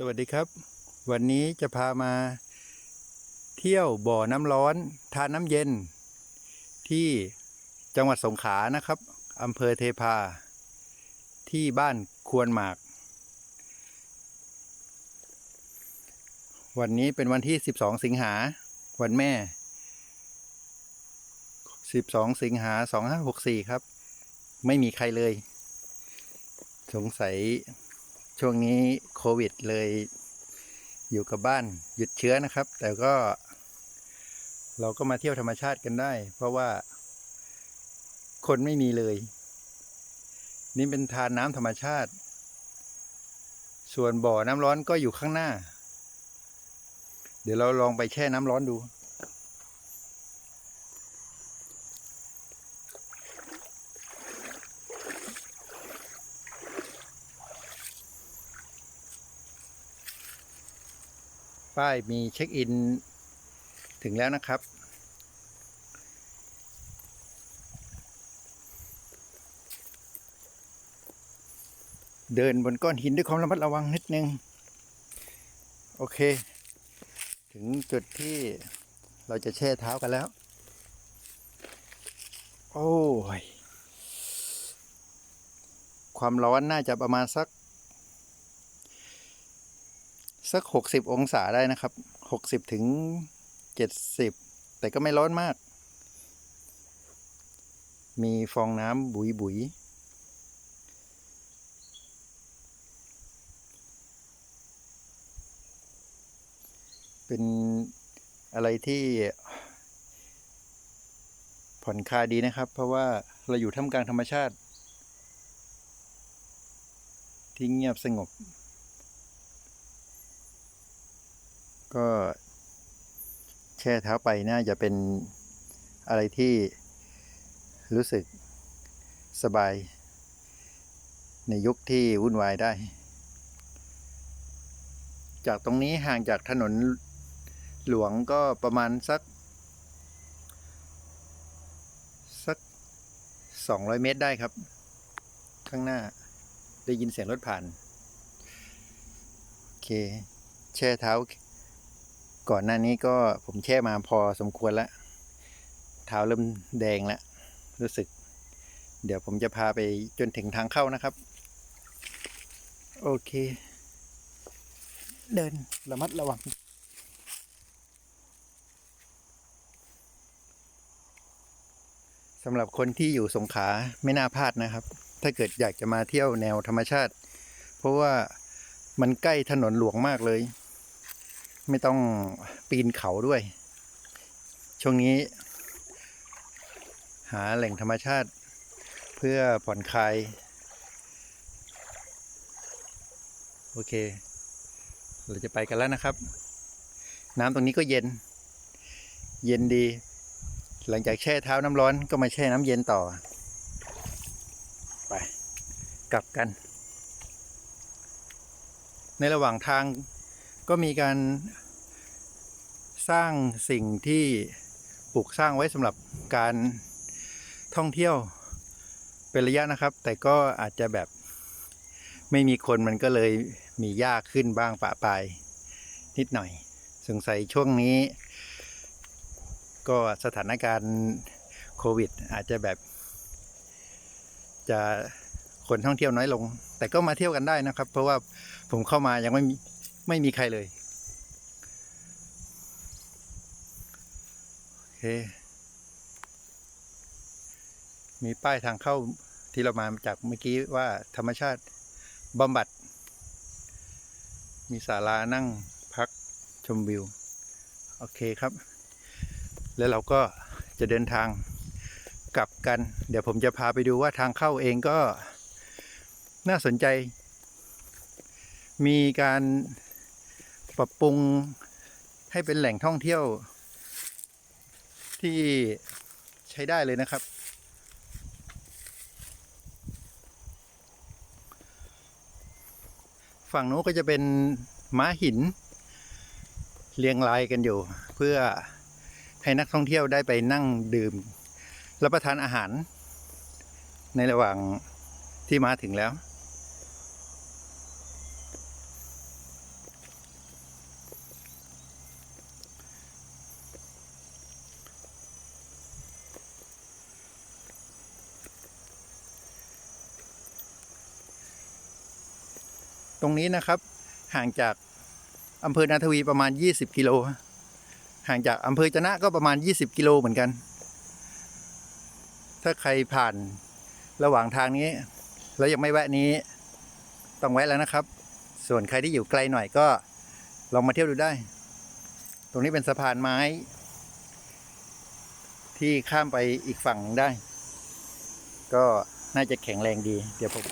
สวัสดีครับ วันนี้จะพามา เที่ยวบ่อน้ำร้อน ทานน้ำเย็น ที่จังหวัดสงขลานะครับอำเภอเทพา ที่บ้านควรหมาก วันนี้เป็นวันที่ 12 สิงหา วันแม่ 12 สิงหา 2564 ครับ ไม่มีใครเลย สงสัย ช่วงนี้โควิดเลยอยู่กับบ้านหยุดเชื้อนะครับ แต่ก็ เราก็มาเที่ยวธรรมชาติกันได้ เพราะว่าคนไม่มีเลย นี่เป็นทานน้ำธรรมชาติ ส่วนบ่อน้ำร้อนก็อยู่ข้างหน้า เดี๋ยวเราลองไปแช่น้ำร้อนดู ป้ายมีเช็คอิน ถึงแล้วนะครับ เดินบนก้อนหินด้วยความระมัดระวังนิดนึง โอเค ถึงจุดที่เราจะแช่เท้ากันแล้ว โอ้ย ความร้อนน่าจะประมาณสัก สักหกสิบองศาได้นะครับหกสิบถึงเจ็ดสิบแต่ก็ไม่ร้อนมาก มีฟองน้ำบุยบุยเป็นอะไรที่ผ่อนคลายดีนะครับ เพราะว่าเราอยู่ท่ามกลางธรรมชาติ ที่เงียบสงบ ก็แช่เท้าไปน่าจะเป็นอะไรที่รู้สึกสบาย ในยุคที่วุ่นวายได้ จากตรงนี้ห่างจากถนนหลวงก็ประมาณสัก สักสองร้อยเมตรได้ครับ ข้างหน้าได้ยินเสียงรถผ่าน โอเค แช่เท้า ก่อนหน้านี้ก็ผมแช่มาพอสมควรแล้วเท้าเริ่มแดงแล้ว รู้สึก เดี๋ยวผมจะพาไปจนถึงทางเข้านะครับ โอเค เดินระมัดระวังสำหรับคนที่อยู่สงขลาไม่น่าพลาดนะครับ ถ้าเกิดอยากจะมาเที่ยวแนวธรรมชาติ เพราะว่ามันใกล้ถนนหลวงมากเลย ไม่ต้องปีนเขาด้วย ช่วงนี้ หาแหล่งธรรมชาติ เพื่อผ่อนคลาย โอเค เราจะไปกันแล้วนะครับ น้ำตรงนี้ก็เย็น เย็นดี หลังจากแช่เท้าน้ำร้อนก็มาแช่น้ำเย็นต่อ ไป กลับกัน ในระหว่างทาง ก็มีการสร้างสิ่งที่ปลูกสร้างไว้สำหรับการท่องเที่ยวเป็นระยะนะครับ แต่ก็อาจจะแบบไม่มีคนมันก็เลยมียากขึ้นบ้างปะปายนิดหน่อย สงสัยช่วงนี้ ก็สถานการณ์โควิด อาจจะแบบ จะคนท่องเที่ยวน้อยลง แต่ก็มาเที่ยวกันได้นะครับ เพราะว่าผมเข้ามายังไม่มี ไม่มีใครเลยโอเคมีป้ายทางเข้าที่เรามาจากเมื่อกี้ว่าธรรมชาติบำบัด มีศาลานั่งพักชมวิว โอเคครับ แล้วเราก็จะเดินทางกลับกัน เดี๋ยวผมจะพาไปดูว่าทางเข้าเองก็น่าสนใจ มีการ ปรับปรุงให้เป็นแหล่งท่องเที่ยว ที่ใช้ได้เลยนะครับ ฝั่งนู้นก็จะเป็นม้าหิน เรียงรายกันอยู่ เพื่อให้นักท่องเที่ยวได้ไปนั่งดื่มรับประทานอาหาร ในระหว่างที่มาถึงแล้ว รงนี้นะครับ ห่างจากอำเภอนาทวีประมาณ 20 กิโล ห่างจากอำเภอจะนะก็ประมาณ 20 กิโลเหมือนกัน ถ้าใครผ่านระหว่างทางนี้ แล้วยังไม่แวะนี้ ต้องแวะแล้วนะครับ ส่วนใครที่อยู่ไกลหน่อยก็ลองมาเที่ยวดูได้ ตรงนี้เป็นสะพานไม้ ที่ข้ามไปอีกฝั่งหนึ่งได้ ก็น่าจะแข็งแรงดี เดี๋ยวผม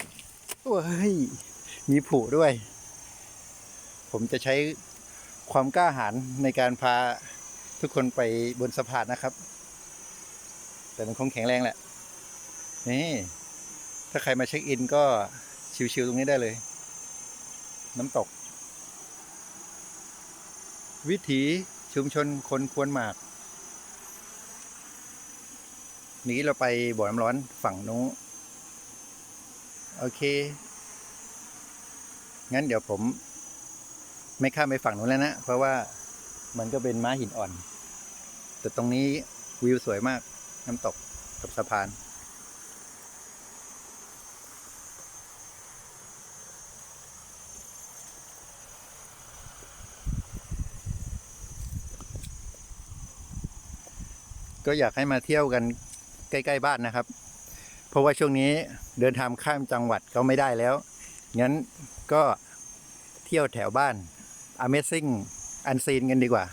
โอ้ย มีผูด้วย ผมจะใช้ความกล้าหาญในการพาทุกคนไปบนสะพานนะครับ แต่มันคงแข็งแรงแหละ นี่ ถ้าใครมาเช็คอินก็ชิวๆตรงนี้ได้เลย น้ำตก วิถีชุมชนคนควรหมากนี้เราไปบ่อน้ำร้อนฝั่งนู้นโอเค งั้นเดี๋ยวผม ไม่ข้ามไปฝั่งนู้นแล้วนะ เพราะว่ามันก็เป็นม้าหินอ่อน แต่ตรงนี้วิวสวยมาก น้ำตกกับสะพาน ก็อยากให้มาเที่ยวกันใกล้ ๆ บ้านนะครับ เพราะว่าช่วงนี้เดินทางข้ามจังหวัดก็ไม่ได้แล้ว งั้นก็ เที่ยวแถวบ้าน Amazing อันซีนกันดีกว่า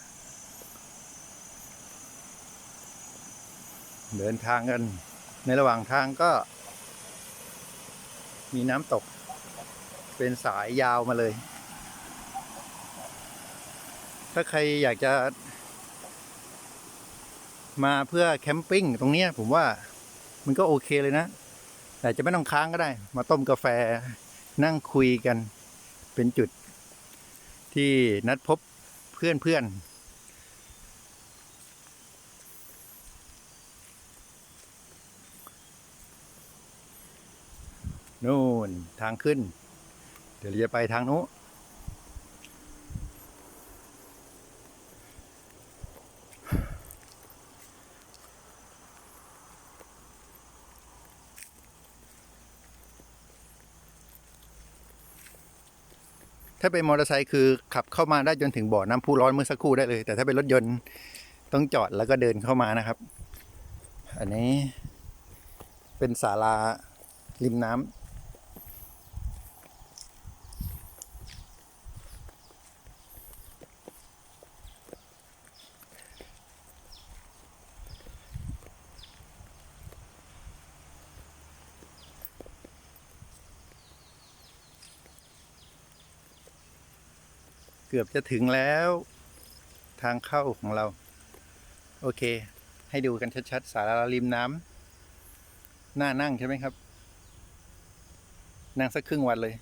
เดินทางกัน ในระหว่างทางก็ มีน้ำตก เป็นสายยาวมาเลย ถ้าใครอยากจะมาเพื่อแคมปิ้งตรงนี้ผมว่ามันก็โอเคเลยนะ แต่จะไม่ต้องค้างก็ได้ มาต้มกาแฟนั่งคุยกันเป็นจุด ที่นัดพบเพื่อนเพื่อนนู่นทางขึ้น เดี๋ยวเราจะไปทางนู้น ถ้าเป็นมอเตอร์ไซค์คือขับเข้ามาได้จนถึงบ่อน้ำพุร้อนเมื่อสักครู่ได้เลย แต่ถ้าเป็นรถยนต์ต้องจอดแล้วก็เดินเข้ามานะครับ อันนี้เป็นศาลาริมน้ำ เกือบจะถึงแล้ว ทางเข้าของเรา โอเค ให้ดูกันชัดๆ สาราริมน้ำน่านั่งใช่ไหมครับ นั่งสักครึ่งวันเลย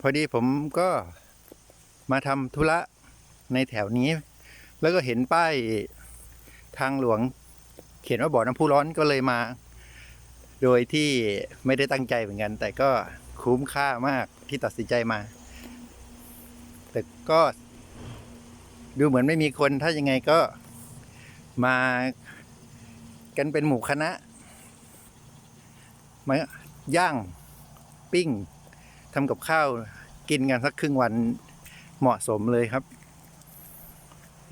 พอดีผมก็มาทำธุระในแถวนี้ แล้วก็เห็นป้ายทางหลวง เขียนว่าบ่อน้ำพุร้อนก็เลยมา โดยที่ไม่ได้ตั้งใจเหมือนกัน แต่ก็คุ้มค่ามากที่ตัดสินใจมา แต่ก็ดูเหมือนไม่มีคนถ้ายังไงก็มากันเป็นหมู่คณะมาย่างปิ้งทำกับข้าวกินกันสักครึ่งวันเหมาะสมเลยครับ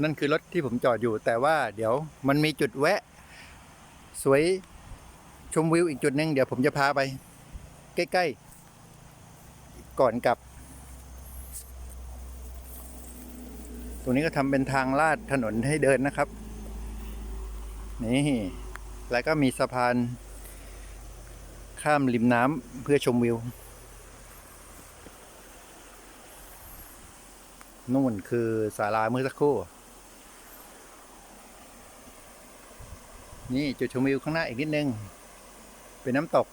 นั่นคือรถที่ผมจอดอยู่แต่ว่าเดี๋ยวมันมีจุดแวะ สวย ชมวิวอีกจุดหนึ่งเดี๋ยวผมจะพาไป ใกล้ๆ ก่อนกลับ ตรงนี้ก็ทำเป็นทางลาดถนนให้เดินนะครับ นี่ แล้วก็มีสะพาน ข้ามริมน้ำเพื่อชมวิว นู่นคือศาลาเมื่อสักครู่นี่จุดชมวิวข้างหน้าอีกนิดนึง เป็นน้ำตก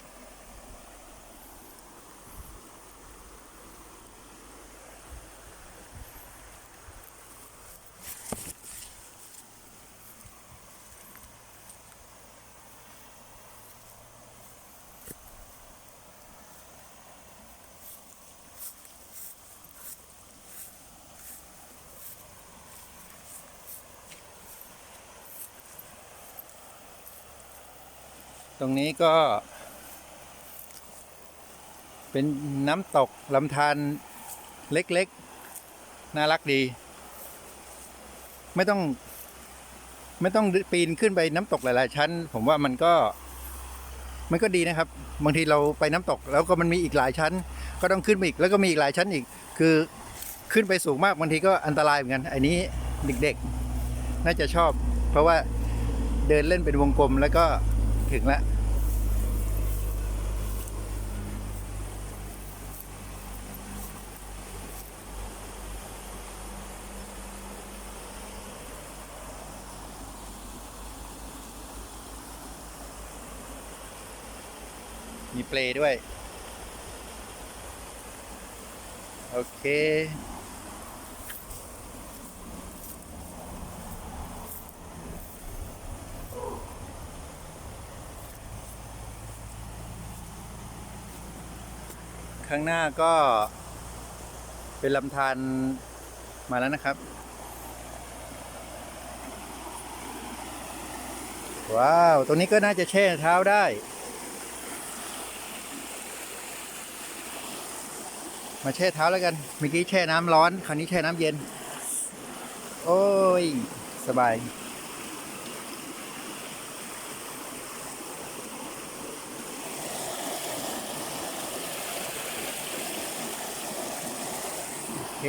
รงนี้ก็ เป็นน้ำตกลำธารเล็กๆ น่ารักดี ไม่ต้อง ไม่ต้องปีนขึ้นไปน้ำตกหลาย ๆ ชั้น ผมว่ามันก็มันก็ดีนะครับ บางทีเราไปน้ำตก แล้วก็มันมีอีกหลายชั้น ก็ต้องขึ้นไปอีก แล้วก็มีอีกหลายชั้นอีก คือขึ้นไปสูงมากบางทีก็อันตรายเหมือนกันอันนี้เด็กๆ น่าจะชอบ เพราะว่าเดินเล่นเป็นวงกลมแล้วก็ถึงล้ว มีเปลด้วย โอเค ข้างหน้าก็เป็นลำธารมาแล้วนะครับ ว้าว ตรงนี้ก็น่าจะแช่เท้าได้ มาแช่เท้าแล้วกันเมื่อกี้แช่น้ำร้อน คราวนี้แช่น้ำเย็น โอ้ย สบายโอเค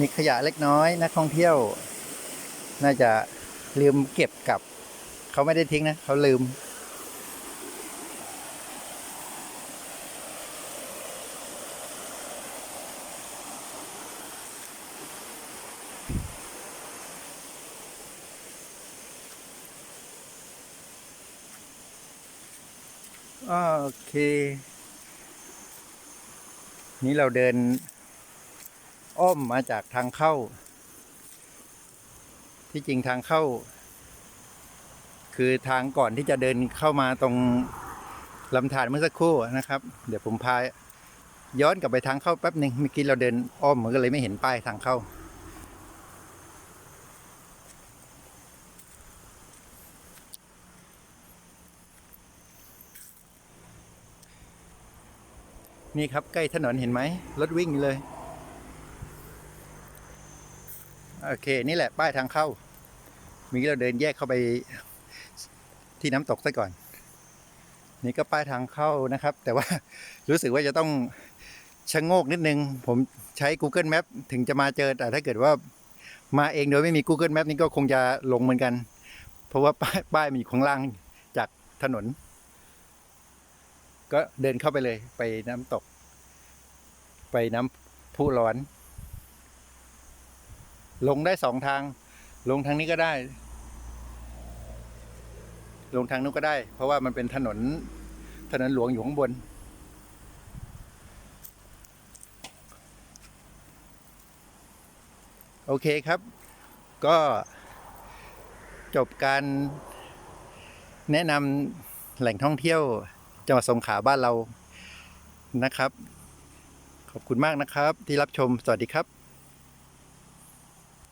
มีขยะเล็กน้อยนักท่องเที่ยว น่าจะลืมเก็บกลับ เขาไม่ได้ทิ้งนะเขาลืม โอเค นี่เราเดิน อ้อมมาจากทางเข้า ที่จริงทางเข้า คือทางก่อนที่จะเดินเข้ามาตรงลำธารเมื่อสักครู่นะครับ เดี๋ยวผมพาย้อนกลับไปทางเข้าแป๊บหนึ่งเมื่อกี้เราเดินอ้อมมันก็เลยไม่เห็นป้ายทางเข้า นี่ครับใกล้ถนนเห็นไหมรถวิ่งเลย โอเค นี่แหละป้ายทางเข้า มีเราเดินแยกเข้าไปที่น้ำตกซะก่อน นี่ก็ป้ายทางเข้านะครับ แต่ว่ารู้สึกว่าจะต้องชะโงกนิดนึง ผมใช้ Google Map ถึงจะมาเจอ แต่ถ้าเกิดว่ามาเองโดยไม่มี Google Map นี่ก็คงจะลงเหมือนกัน เพราะว่าป้ายป้ายมันอยู่ข้างล่างจากถนน ก็เดินเข้าไปเลยไปน้ำตก ไปน้ำพุร้อน ลงได้สองทาง ลงทางนี้ก็ได้ ลงทางนู้นก็ได้ เพราะว่ามันเป็นถนนถนนหลวงอยู่ข้างบน โอเคครับ ก็จบการแนะนำแหล่งท่องเที่ยวจังหวัดสงขลาบ้านเรานะครับ ขอบคุณมากนะครับที่รับชมสวัสดีครับ